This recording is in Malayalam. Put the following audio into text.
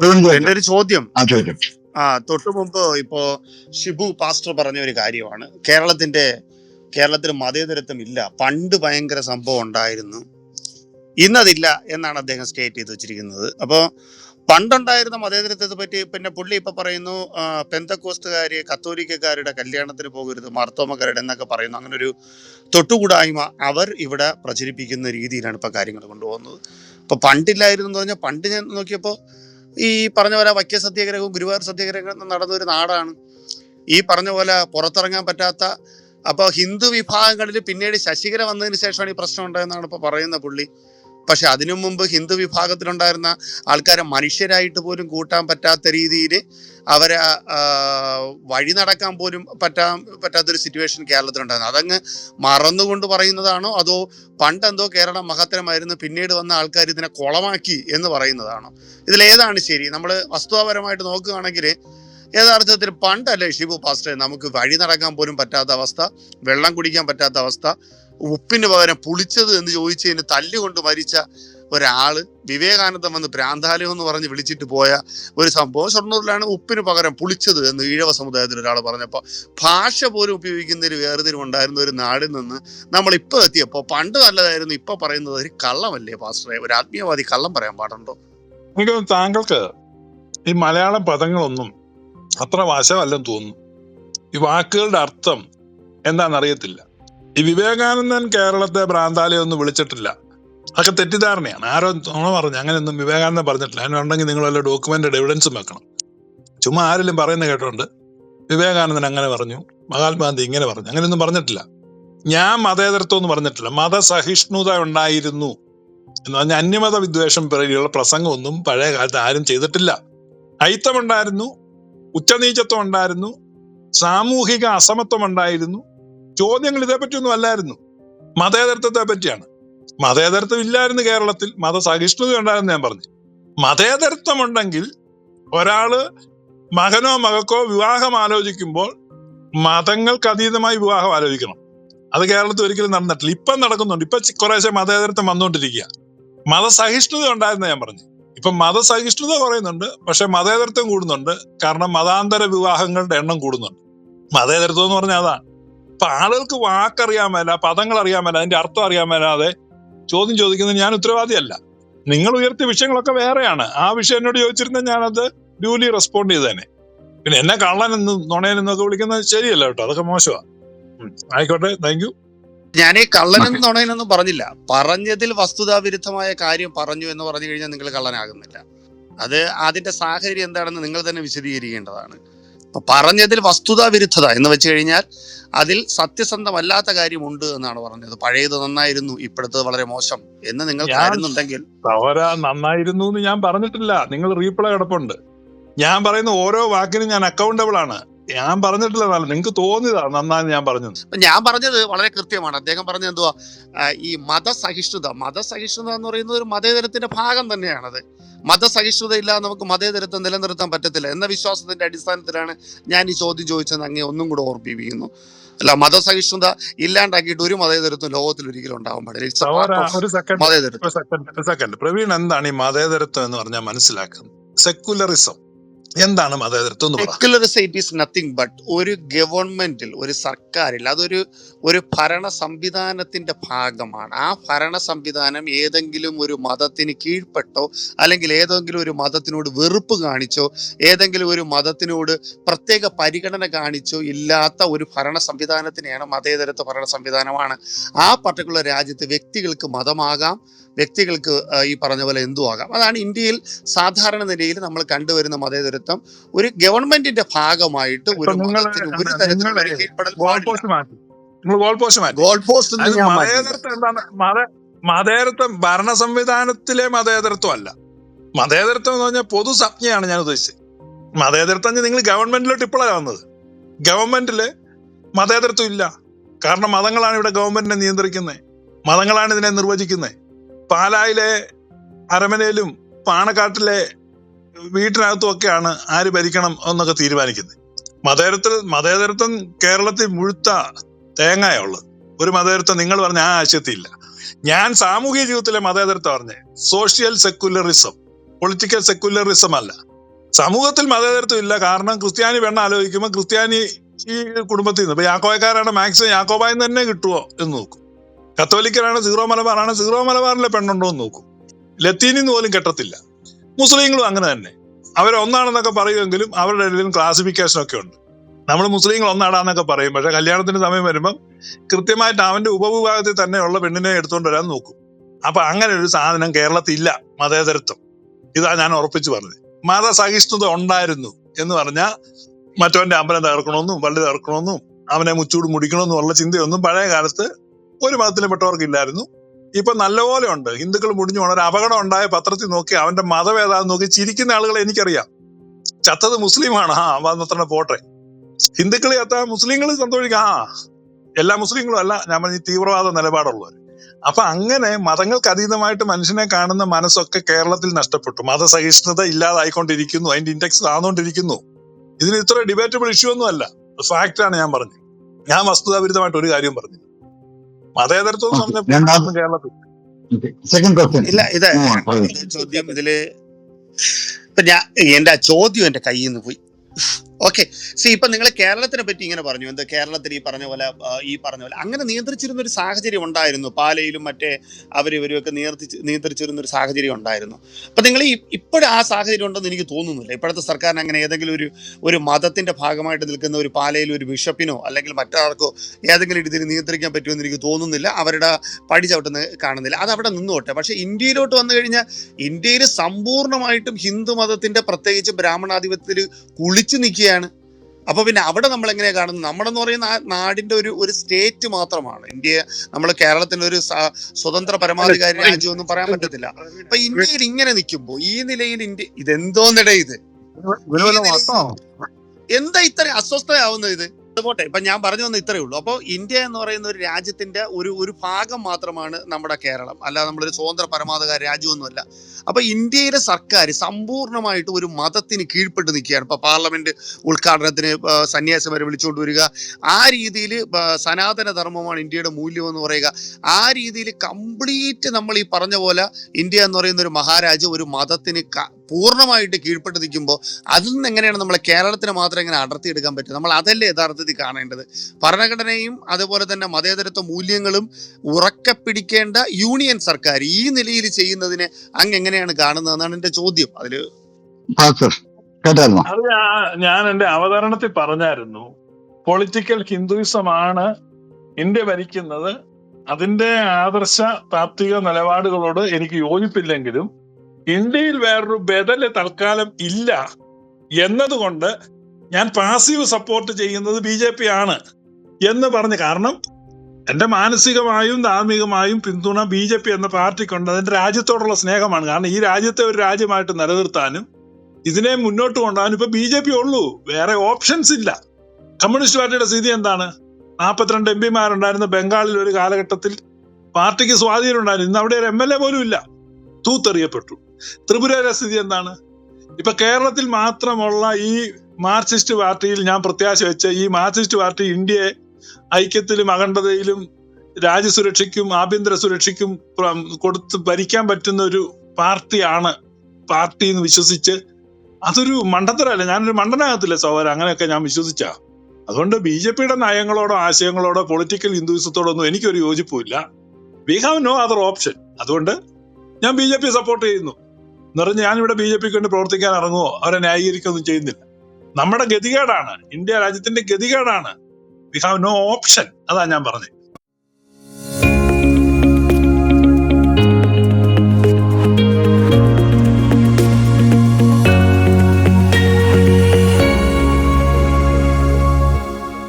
എന്റെ ഒരു ചോദ്യം. ആ ചോദ്യം ആ തൊട്ടു മുമ്പ് ഇപ്പോ ഷിബു പാസ്റ്റർ പറഞ്ഞ ഒരു കാര്യമാണ്. കേരളത്തിന്റെ കേരളത്തിൽ മതേതരത്വം ഇല്ല. പണ്ട് ഭയങ്കര സംഭവം ഉണ്ടായിരുന്നു. ഇന്നതില്ല എന്നാണ് അദ്ദേഹം സ്റ്റേറ്റ് ചെയ്ത് വെച്ചിരിക്കുന്നത്. അപ്പോൾ പണ്ടുണ്ടായിരുന്ന മതേതരത്വത്തെ പറ്റി പിന്നെ പുള്ളി ഇപ്പൊ പറയുന്നു കത്തോലിക്കാരുടെ കത്തോലിക്കക്കാരുടെ കല്യാണത്തിന് പോകരുത് മാർത്തോമക്കാരുടെ എന്നൊക്കെ പറയുന്നു. അങ്ങനെ ഒരു തൊട്ടുകൂടായ്മ അവർ ഇവിടെ പ്രചരിപ്പിക്കുന്ന രീതിയിലാണ് ഇപ്പൊ കാര്യങ്ങൾ കൊണ്ടുപോകുന്നത്. ഇപ്പൊ പണ്ടില്ലായിരുന്നു എന്ന് പറഞ്ഞാൽ പണ്ട് ഞാൻ നോക്കിയപ്പോൾ ഈ പറഞ്ഞ പോലെ വൈക്ക സത്യാഗ്രഹവും ഗുരുവായൂർ സത്യാഗ്രഹവും നടന്ന ഒരു നാടാണ്. ഈ പറഞ്ഞ പോലെ പുറത്തിറങ്ങാൻ പറ്റാത്ത അപ്പോൾ ഹിന്ദു വിഭാഗങ്ങളിൽ പിന്നീട് ശശികല വന്നതിന് ശേഷമാണ് ഈ പ്രശ്നം ഉണ്ടായെന്നാണ് ഇപ്പോൾ പറയുന്ന പുള്ളി. പക്ഷെ അതിനു മുമ്പ് ഹിന്ദു വിഭാഗത്തിലുണ്ടായിരുന്ന ആൾക്കാരെ മനുഷ്യരായിട്ട് പോലും കൂട്ടാൻ പറ്റാത്ത രീതിയിൽ അവരെ വഴി നടക്കാൻ പോലും പറ്റാൻ പറ്റാത്തൊരു സിറ്റുവേഷൻ കേരളത്തിലുണ്ടായിരുന്നു. അതങ്ങ് മറന്നുകൊണ്ട് പറയുന്നതാണോ? അതോ പണ്ടെന്തോ കേരളം മഹത്തരമായിരുന്നു പിന്നീട് വന്ന ആൾക്കാർ ഇതിനെ കുളമാക്കി എന്ന് പറയുന്നതാണോ? ഇതിലേതാണ് ശരി. നമ്മൾ വസ്തുതാപരമായിട്ട് നോക്കുകയാണെങ്കിൽ യഥാർത്ഥത്തിൽ പണ്ടല്ലേ ഷിബു പാസ്റ്റർ നമുക്ക് വഴി നടക്കാൻ പോലും പറ്റാത്ത അവസ്ഥ വെള്ളം കുടിക്കാൻ പറ്റാത്ത അവസ്ഥ ഉപ്പിന് പകരം പുളിച്ചത് എന്ന് ചോദിച്ചതിന് തല്ലുകൊണ്ട് മരിച്ച ഒരാൾ വിവേകാനന്ദം വന്ന് പ്രാന്താലയം എന്ന് പറഞ്ഞ് വിളിച്ചിട്ട് പോയ ഒരു സംഭവം. ഷൊർണൂരിലാണ് ഉപ്പിന് പകരം പുളിച്ചത് എന്ന് ഈഴവ സമുദായത്തിൽ ഒരാൾ പറഞ്ഞപ്പോൾ ഭാഷ പോലും ഉപയോഗിക്കുന്ന ഒരു വേർതിരിവുണ്ടായിരുന്ന ഒരു നാടിൽ നിന്ന് നമ്മൾ ഇപ്പോൾ എത്തിയപ്പോൾ പണ്ട് നല്ലതായിരുന്നു ഇപ്പൊ പറയുന്നത് ഒരു കള്ളമല്ലേ പാസ്റ്ററെ? ഒരു ആത്മീയവാദി കള്ളം പറയാൻ പാടുണ്ടോ? എനിക്ക് താങ്കൾക്ക് ഈ മലയാളം പദങ്ങളൊന്നും അത്ര വശമല്ലെന്ന് തോന്നുന്നു. ഈ വാക്കുകളുടെ അർത്ഥം എന്താണെന്നറിയത്തില്ല ഈ വിവേകാനന്ദൻ കേരളത്തെ ഭ്രാന്താലയം ഒന്നും വിളിച്ചിട്ടില്ല. അതൊക്കെ തെറ്റിദ്ധാരണയാണ്. ആരോ നുണ പറഞ്ഞു. അങ്ങനെയൊന്നും വിവേകാനന്ദൻ പറഞ്ഞിട്ടില്ല. അതിനുണ്ടെങ്കിൽ നിങ്ങൾ വല്ല ഡോക്യുമെന്റ് എവിഡൻസും വെക്കണം. ചുമ്മാ ആരെങ്കിലും പറയുന്ന കേട്ടോണ്ട് വിവേകാനന്ദൻ അങ്ങനെ പറഞ്ഞു. മഹാത്മാഗാന്ധി ഇങ്ങനെ പറഞ്ഞു. അങ്ങനെയൊന്നും പറഞ്ഞിട്ടില്ല. ഞാൻ മതേതരത്വം എന്ന് പറഞ്ഞിട്ടില്ല. മതസഹിഷ്ണുത ഉണ്ടായിരുന്നു എന്ന് പറഞ്ഞാൽ അന്യമത വിദ്വേഷം പിറകിലുള്ള പ്രസംഗമൊന്നും പഴയ കാലത്ത് ആരും ചെയ്തിട്ടില്ല. അയിത്തമുണ്ടായിരുന്നു ഉച്ചനീചത്വം ഉണ്ടായിരുന്നു. സാമൂഹിക അസമത്വം ഉണ്ടായിരുന്നു. ചോദ്യങ്ങൾ ഇതേപ്പറ്റിയൊന്നും അല്ലായിരുന്നു. മതേതരത്വത്തെ പറ്റിയാണ്. മതേതരത്വം ഇല്ലായിരുന്നു കേരളത്തിൽ. മതസഹിഷ്ണുത ഉണ്ടായിരുന്നു ഞാൻ പറഞ്ഞു. മതേതരത്വം ഉണ്ടെങ്കിൽ ഒരാൾ മകനോ മകക്കോ വിവാഹം ആലോചിക്കുമ്പോൾ മതങ്ങൾക്ക് അതീതമായി വിവാഹം ആലോചിക്കണം. അത് കേരളത്തിൽ ഒരിക്കലും നടന്നിട്ടില്ല. ഇപ്പം നടക്കുന്നുണ്ട്. ഇപ്പൊ കുറേശ്ശെ മതേതരത്വം വന്നുകൊണ്ടിരിക്കുക. മതസഹിഷ്ണുത ഉണ്ടായിരുന്ന ഞാൻ പറഞ്ഞു. ഇപ്പൊ മതസഹിഷ്ണുത കുറയുന്നുണ്ട്. പക്ഷെ മതേതരത്വം കൂടുന്നുണ്ട്. കാരണം മതാന്തര വിവാഹങ്ങളുടെ എണ്ണം കൂടുന്നുണ്ട്. മതേതരത്വം എന്ന് പറഞ്ഞാൽ അതാണ് ഇപ്പൊ ആളുകൾക്ക് വാക്കറിയാൻ മേല പദങ്ങൾ അറിയാൻ മേല അതിന്റെ അർത്ഥം അറിയാൻ മേലാതെ ചോദ്യം ചോദിക്കുന്നത് ഞാൻ ഉത്തരവാദിയല്ല. നിങ്ങൾ ഉയർത്തിയ വിഷയങ്ങളൊക്കെ വേറെയാണ്. ആ വിഷയം എന്നോട് ചോദിച്ചിരുന്ന ഞാനത് ഡ്യൂലി റെസ്പോണ്ട് ചെയ്തേനെ. പിന്നെ എന്നെ കള്ളനെന്നും നുണയനെന്നൊക്കെ വിളിക്കുന്നത് ശരിയല്ല കേട്ടോ അതൊക്കെ മോശമാ. ആയിക്കോട്ടെ താങ്ക് യു ഞാൻ ഈ കള്ളനെന്ന് നുണയനൊന്നും പറഞ്ഞില്ല. പറഞ്ഞതിൽ വസ്തുതാവിരുദ്ധമായ കാര്യം പറഞ്ഞു എന്ന് പറഞ്ഞു കഴിഞ്ഞാൽ നിങ്ങൾ കള്ളനാകുന്നില്ല. അത് അതിന്റെ സാഹചര്യം എന്താണെന്ന് നിങ്ങൾ തന്നെ വിശദീകരിക്കേണ്ടതാണ്. അപ്പൊ വസ്തുതാ വിരുദ്ധത എന്ന് വെച്ച് കഴിഞ്ഞാൽ അതിൽ സത്യസന്ധമല്ലാത്ത കാര്യമുണ്ട് എന്നാണ് പറഞ്ഞത്. പഴയത് നന്നായിരുന്നു ഇപ്പോഴത്തെ വളരെ മോശം എന്ന് നിങ്ങൾ കാണുന്നുണ്ടെങ്കിൽ സഹോര നന്നായിരുന്നു എന്ന് ഞാൻ പറഞ്ഞിട്ടില്ല. നിങ്ങൾ റീപ്ലൈ കിടപ്പുണ്ട്. ഞാൻ പറയുന്ന ഓരോ വാക്കിനും ഞാൻ അക്കൗണ്ടബിൾ ആണ്. ഞാൻ പറഞ്ഞിട്ടില്ല നിങ്ങൾക്ക് തോന്നിയതാണ് നന്നായി ഞാൻ പറഞ്ഞു ഞാൻ പറഞ്ഞത് വളരെ കൃത്യമാണ്. അദ്ദേഹം പറഞ്ഞത് എന്തുവാ? ഈ മതസഹിഷ്ണുത. മതസഹിഷ്ണുത എന്ന് പറയുന്നത് ഒരു മതേതരത്തിന്റെ ഭാഗം തന്നെയാണത്. മതസഹിഷ്ണുത ഇല്ലാതെ നമുക്ക് മതേതരത്വം നിലനിർത്താൻ പറ്റത്തില്ല എന്ന വിശ്വാസത്തിന്റെ അടിസ്ഥാനത്തിലാണ് ഞാൻ ഈ ചോദ്യം ചോദിച്ചത് അങ്ങേ ഒന്നും കൂടെ ഓർമ്മിപ്പിക്കുന്നു. അല്ല മതസഹിഷ്ണുത ഇല്ലാണ്ടാക്കിയിട്ട് ഒരു മതേതരത്വം ലോകത്തിൽ ഒരിക്കലും ഉണ്ടാവാൻ പാടില്ല. പ്രവീൺ എന്താണ് ഈ മതേതരത്വം എന്ന് പറഞ്ഞാൽ മനസ്സിലാക്കുന്നത്? സെക്കുലറിസം എന്താണ് മതേതരത്വം എന്ന് പറ. Secularism it is nothing but ഒരു ഗവൺമെന്റിൽ ഒരു സർക്കാരിൽ അതൊരു ഒരു ഭരണ സംവിധാനത്തിന്റെ ഭാഗമാണ്. ആ ഭരണ സംവിധാനം ഏതെങ്കിലും ഒരു മതത്തിന് കീഴ്പ്പെട്ടോ അല്ലെങ്കിൽ ഏതെങ്കിലും ഒരു മതത്തിനോട് വെറുപ്പ് കാണിച്ചോ ഏതെങ്കിലും ഒരു മതത്തിനോട് പ്രത്യേക പരിഗണന കാണിച്ചോ ഇല്ലാത്ത ഒരു ഭരണ സംവിധാനത്തിനെയാണ് മതേതരത്വ ഭരണ സംവിധാനമാണ്. ആ പർട്ടിക്കുലർ രാജ്യത്ത് വ്യക്തികൾക്ക് മതമാകാം വ്യക്തികൾക്ക് ഈ പറഞ്ഞ പോലെ എന്തു ആകാം. അതാണ് ഇന്ത്യയിൽ സാധാരണ നിലയിൽ നമ്മൾ കണ്ടുവരുന്ന മതേതരത്വം. ഒരു ഗവൺമെന്റിന്റെ ഭാഗമായിട്ട് ഒരു ഒരു തരത്തിലുള്ള ഒരു കീഴ്പ്പെടൽ ഗോൾ പോസ്റ്റ് ഗോൾ പോസ്റ്റ് മതേതരത്വം എന്താണ്? മത മതേതരത്വം ഭരണ സംവിധാനത്തിലെ മതേതരത്വം അല്ല. മതേതരത്വം എന്ന് പറഞ്ഞാൽ പൊതു സംജ്ഞയാണ് ഞാൻ ഉദ്ദേശിച്ചത്. മതേതരത്വം നിങ്ങൾ ഗവൺമെന്റിലോട്ട് ഇപ്പോഴാണ് വന്നത്. ഗവൺമെന്റിൽ മതേതരത്വം ഇല്ല. കാരണം മതങ്ങളാണ് ഇവിടെ ഗവൺമെന്റിനെ നിയന്ത്രിക്കുന്നത് മതങ്ങളാണ് ഇതിനെ നിർവചിക്കുന്നത് പാലായിലെ അരമനയിലും പാണക്കാട്ടിലെ വീട്ടിനകത്തും ഒക്കെയാണ് ആര് ഭരിക്കണം എന്നൊക്കെ തീരുമാനിക്കുന്നത്. മതേതരത്തിൽ മതേതരത്വം കേരളത്തിൽ മുഴുത്ത തേങ്ങയുള്ളത് ഒരു മതേതരത്വം നിങ്ങൾ പറഞ്ഞ ആ ആശയത്തില്ല ഞാൻ സാമൂഹിക ജീവിതത്തിലെ മതേതരത്വം പറഞ്ഞേ. സോഷ്യൽ സെക്യുലറിസം പൊളിറ്റിക്കൽ സെക്യുലറിസം അല്ല. സമൂഹത്തിൽ മതേതരത്വം ഇല്ല. കാരണം ക്രിസ്ത്യാനി പെണ്ണ് ആലോചിക്കുമ്പോൾ ക്രിസ്ത്യാനി ഈ കുടുംബത്തിൽ നിന്ന് ഇപ്പൊ യാക്കോയക്കാരാണ് മാക്സിമം യാക്കോബായി തന്നെ കിട്ടുമോ എന്ന് നോക്കും. കത്തോലിക്കരാണ് സീറോ മലബാറാണ് സീറോ മലബാറിലെ പെണ്ണുണ്ടോ എന്ന് നോക്കും. ലത്തീനിന്ന് പോലും കെട്ടത്തില്ല. മുസ്ലിങ്ങളും അങ്ങനെ തന്നെ. അവരൊന്നാണെന്നൊക്കെ പറയുമെങ്കിലും അവരുടെ ഇടയിലും ക്ലാസിഫിക്കേഷൻ ഒക്കെ ഉണ്ട്. നമ്മൾ മുസ്ലിങ്ങൾ ഒന്നാടാന്നൊക്കെ പറയും. പക്ഷെ കല്യാണത്തിന്റെ സമയം വരുമ്പം കൃത്യമായിട്ട് അവന്റെ ഉപവിഭാഗത്തിൽ തന്നെയുള്ള പെണ്ണിനെ എടുത്തുകൊണ്ട് വരാൻ നോക്കും. അപ്പൊ അങ്ങനെ ഒരു സാധനം കേരളത്തിൽ ഇല്ല മതേതരത്വം. ഇതാ ഞാൻ ഉറപ്പിച്ചു പറഞ്ഞത്. മതസഹിഷ്ണുത ഉണ്ടായിരുന്നു എന്ന് പറഞ്ഞാൽ മറ്റവന്റെ അമ്പലം തകർക്കണമെന്നും പള്ളി തകർക്കണമെന്നും അവനെ മുച്ചൂട് മുടിക്കണമെന്നും ഉള്ള ചിന്തയൊന്നും പഴയ കാലത്ത് ഒരു മതത്തിലും പെട്ടവർക്കില്ലായിരുന്നു. ഇപ്പൊ നല്ലപോലെ ഉണ്ട്. ഹിന്ദുക്കൾ മുടിഞ്ഞു പോണ ഒരു അപകടം ഉണ്ടായ പത്രത്തിൽ നോക്കി അവന്റെ മതം ഏതാന്ന് നോക്കി ചിരിക്കുന്ന ആളുകളെ എനിക്കറിയാം. ചത്തത് മുസ്ലിമാണ്. ആ വന്നത്ര പോട്ടെ. ഹിന്ദുക്കൾ ചത്ത മുസ്ലിങ്ങൾ സന്തോഷിക്കാം. ആ എല്ലാ മുസ്ലിങ്ങളും അല്ല ഞാൻ പറഞ്ഞ തീവ്രവാദ നിലപാടുള്ളവർ അപ്പൊ അങ്ങനെ മതങ്ങൾക്ക് അതീതമായിട്ട് മനുഷ്യനെ കാണുന്ന മനസ്സൊക്കെ കേരളത്തിൽ നഷ്ടപ്പെട്ടു. മതസഹിഷ്ണുത ഇല്ലാതായിക്കൊണ്ടിരിക്കുന്നു. അതിന്റെ ഇൻഡെക്സ് താന്നുകൊണ്ടിരിക്കുന്നു ഇതിന് ഇത്ര ഡിബേറ്റബിൾ ഇഷ്യൂ ഒന്നും അല്ല ആണ് ഞാൻ പറഞ്ഞത്. ഞാൻ വസ്തുതാ വിരുദ്ധമായിട്ട് ഒരു കാര്യം പറഞ്ഞു മതേതരത്വം കേരളത്തിൽ. സെക്കൻഡ് ക്വസ്റ്റ്യൻ ഇല്ല ഇത് ചോദ്യം ഇതിൽ ഇപ്പൊ ഞാൻ എന്റെ ചോദ്യം എന്റെ കയ്യിൽ നിന്ന് പോയി. ഓക്കെ സി ഇപ്പൊ നിങ്ങൾ കേരളത്തിനെ പറ്റി ഇങ്ങനെ പറഞ്ഞു. എന്ത് കേരളത്തിൽ ഈ പറഞ്ഞ പോലെ ഈ പറഞ്ഞ പോലെ അങ്ങനെ നിയന്ത്രിച്ചിരുന്ന ഒരു സാഹചര്യം ഉണ്ടായിരുന്നു. പാലയിലും മറ്റേ അവർ ഇവരുമൊക്കെ നിയന്ത്രിച്ച് നിയന്ത്രിച്ചിരുന്ന ഒരു സാഹചര്യം ഉണ്ടായിരുന്നു. അപ്പൊ നിങ്ങൾ ഈ ഇപ്പോഴും ആ സാഹചര്യം ഉണ്ടെന്ന് എനിക്ക് തോന്നുന്നില്ല. ഇപ്പോഴത്തെ സർക്കാരിന് അങ്ങനെ ഏതെങ്കിലും ഒരു ഒരു മതത്തിന്റെ ഭാഗമായിട്ട് നിൽക്കുന്ന ഒരു പാലയിൽ ഒരു ബിഷപ്പിനോ അല്ലെങ്കിൽ മറ്റാർക്കോ ഏതെങ്കിലും രീതിയിൽ നിയന്ത്രിക്കാൻ പറ്റുമെന്ന് എനിക്ക് തോന്നുന്നില്ല. അവരുടെ പടി ചവിട്ടുന്ന കാണുന്നില്ല. അത് അവിടെ നിന്നോട്ടെ. പക്ഷെ ഇന്ത്യയിലോട്ട് വന്നു കഴിഞ്ഞാൽ ഇന്ത്യയിൽ സമ്പൂർണമായിട്ടും ഹിന്ദു മതത്തിന്റെ പ്രത്യേകിച്ച് ബ്രാഹ്മണാധിപത്യത്തിൽ കുളിച്ചു നിൽക്കുകയാണ് അപ്പോൾ പിന്നെ അവിടെ നമ്മൾ എങ്ങനെയാണ് കാണുന്നത്? നമ്മളെന്ന് പറയുന്ന നാടിന്റെ ഒരു ഒരു സ്റ്റേറ്റ് മാത്രമാണ്. ഇന്ത്യ നമ്മൾ കേരളത്തിന്റെ ഒരു സ്വതന്ത്ര പരമാധികാരി രാജ്യം ഒന്നും പറയാൻ പറ്റത്തില്ല. അപ്പൊ ഇന്ത്യയിൽ ഇങ്ങനെ നിൽക്കുമ്പോൾ ഈ നിലയിൽ ഇന്ത്യ ഇതെന്തോന്നിട ഇത്? എന്താ ഇത്ര അസ്വസ്ഥയാവുന്നത് ഇത്? അതുപോട്ടെ ഇപ്പൊ ഞാൻ പറഞ്ഞു വന്ന ഇത്രയേ ഉള്ളൂ. അപ്പോൾ ഇന്ത്യ എന്ന് പറയുന്ന ഒരു രാജ്യത്തിന്റെ ഒരു ഒരു ഭാഗം മാത്രമാണ് നമ്മുടെ കേരളം. അല്ല നമ്മളൊരു സ്വതന്ത്ര പരമാധികാര രാജ്യമൊന്നുമല്ല. അപ്പൊ ഇന്ത്യയിലെ സർക്കാർ സമ്പൂർണമായിട്ട് ഒരു മതത്തിന് കീഴ്പ്പെട്ട് നിൽക്കുകയാണ്. ഇപ്പൊ പാർലമെന്റ് ഉദ്ഘാടനത്തിന് ആ, സന്യാസിമാരെ വിളിച്ചുകൊണ്ട് വരിക. ആ രീതിയിൽ സനാതന ധർമ്മമാണ് ഇന്ത്യയുടെ മൂല്യം എന്ന് പറയുക. ആ രീതിയിൽ കംപ്ലീറ്റ് നമ്മൾ ഈ പറഞ്ഞ പോലെ ഇന്ത്യ എന്ന് പറയുന്ന ഒരു മഹാരാജ്യം ഒരു മതത്തിന് പൂർണമായിട്ട് കീഴ്പ്പെട്ട് നിൽക്കുമ്പോൾ അതിൽ നിന്ന് എങ്ങനെയാണ് നമ്മളെ കേരളത്തിന് മാത്രം എങ്ങനെ അടർത്തിയെടുക്കാൻ പറ്റും നമ്മൾ അതല്ലേ യഥാർത്ഥത്തിൽ കാണേണ്ടത്? ഭരണഘടനയും അതുപോലെ തന്നെ മതേതരത്വ മൂല്യങ്ങളും ഉറക്കെ പിടിക്കേണ്ട യൂണിയൻ സർക്കാർ ഈ നിലയിൽ ചെയ്യുന്നതിനെ അങ്ങ് എങ്ങനെയാണ് കാണുന്നതെന്നാണ് എന്റെ ചോദ്യം. അതിൽ പാസ്റ്റർ കേട്ടായിരുന്നോ? അത് ഞാൻ എന്റെ അവതരണത്തിൽ പറഞ്ഞായിരുന്നു പൊളിറ്റിക്കൽ ഹിന്ദുയിസമാണ് ഇന്ത്യ ഭരിക്കുന്നത്. അതിന്റെ ആദർശ താത്വിക നിലപാടുകളോട് എനിക്ക് യോജിപ്പില്ലെങ്കിലും ഇന്ത്യയിൽ വേറൊരു ബദൽ തൽക്കാലം ഇല്ല എന്നതുകൊണ്ട് ഞാൻ പാസീവ് സപ്പോർട്ട് ചെയ്യുന്നത് ബി ജെ പി ആണ് എന്ന് പറഞ്ഞ്. കാരണം എന്റെ മാനസികമായും ധാർമ്മികമായും പിന്തുണ ബി ജെ പി എന്ന പാർട്ടിക്കുണ്ട് അതിന്റെ രാജ്യത്തോടുള്ള സ്നേഹമാണ്. കാരണം ഈ രാജ്യത്തെ ഒരു രാജ്യമായിട്ട് നിലനിർത്താനും ഇതിനെ മുന്നോട്ട് കൊണ്ടുപോകാനും ഇപ്പൊ ബി ജെ പി ഉള്ളൂ. വേറെ ഓപ്ഷൻസ് ഇല്ല. കമ്മ്യൂണിസ്റ്റ് പാർട്ടിയുടെ സ്ഥിതി എന്താണ്? നാൽപ്പത്തിരണ്ട് എം പിമാരുണ്ടായിരുന്ന ബംഗാളിൽ ഒരു കാലഘട്ടത്തിൽ പാർട്ടിക്ക് സ്വാധീനം ഉണ്ടായിരുന്നു. ഇന്ന് അവിടെ ഒരു എം എൽ എ പോലും ഇല്ല. തൂത്തെറിയപ്പെട്ടു. ത്രിപുരയിലെ സ്ഥിതി എന്താണ്? ഇപ്പൊ കേരളത്തിൽ മാത്രമുള്ള ഈ മാർക്സിസ്റ്റ് പാർട്ടിയിൽ ഞാൻ പ്രത്യാശ വെച്ച ഈ മാർക്സിസ്റ്റ് പാർട്ടി ഇന്ത്യയെ ഐക്യത്തിലും അഖണ്ഡതയിലും രാജ്യസുരക്ഷയ്ക്കും ആഭ്യന്തര സുരക്ഷയ്ക്കും കൊടുത്ത് ഭരിക്കാൻ പറ്റുന്ന ഒരു പാർട്ടിയാണ് പാർട്ടി എന്ന് വിശ്വസിച്ച് അതൊരു മണ്ടത്തരല്ല ഞാനൊരു മണ്ടനാകത്തില്ല സഹോദരൻ അങ്ങനെയൊക്കെ ഞാൻ വിശ്വസിച്ച. അതുകൊണ്ട് ബി ജെ പിയുടെ നയങ്ങളോടോ ആശയങ്ങളോടോ പൊളിറ്റിക്കൽ ഹിന്ദുവിസത്തോടോ ഒന്നും എനിക്കൊരു യോജിപ്പുമില്ല. We have no other option അതുകൊണ്ട് ഞാൻ ബി ജെ പി സപ്പോർട്ട് ചെയ്യുന്നു. എന്ന് പറഞ്ഞ് ഞാനിവിടെ ബി ജെ പിക്ക് വേണ്ടി പ്രവർത്തിക്കാൻ ഇറങ്ങുമോ അവരെ ന്യായീകരിക്കുകയൊന്നും ചെയ്യുന്നില്ല. നമ്മുടെ ഗതികേടാണ്. ഇന്ത്യ രാജ്യത്തിന്റെ ഗതികേടാണ്. വി ഹാവ് നോ ഓപ്ഷൻ അതാ ഞാൻ പറഞ്ഞത്.